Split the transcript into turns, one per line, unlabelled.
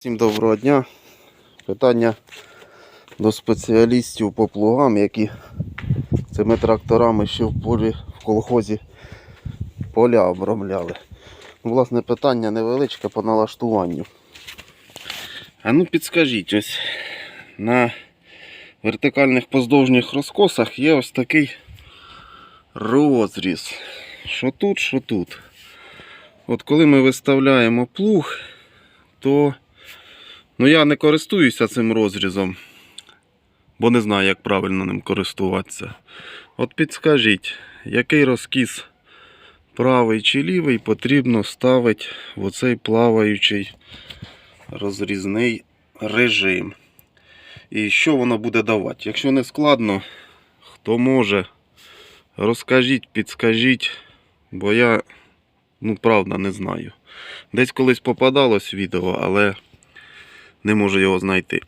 Всім доброго дня. Питання до спеціалістів по плугам, які цими тракторами ще в полі в колхозі поля обробляли. Ну, Власне, питання невеличке по налаштуванню. А ну підскажіть, ось на вертикальних поздовжніх розкосах є ось такий розріз. Що тут, що тут. От коли ми виставляємо плуг, то Ну я не користуюся цим розрізом, бо не знаю, як правильно ним користуватися. От підскажіть, який розкіс правий чи лівий потрібно ставити в оцей плаваючий розрізний режим. І що воно буде давати? Якщо не складно, хто може, розкажіть, підскажіть, бо я, ну правда, не знаю. Десь колись попадалось відео, але не можу його знайти.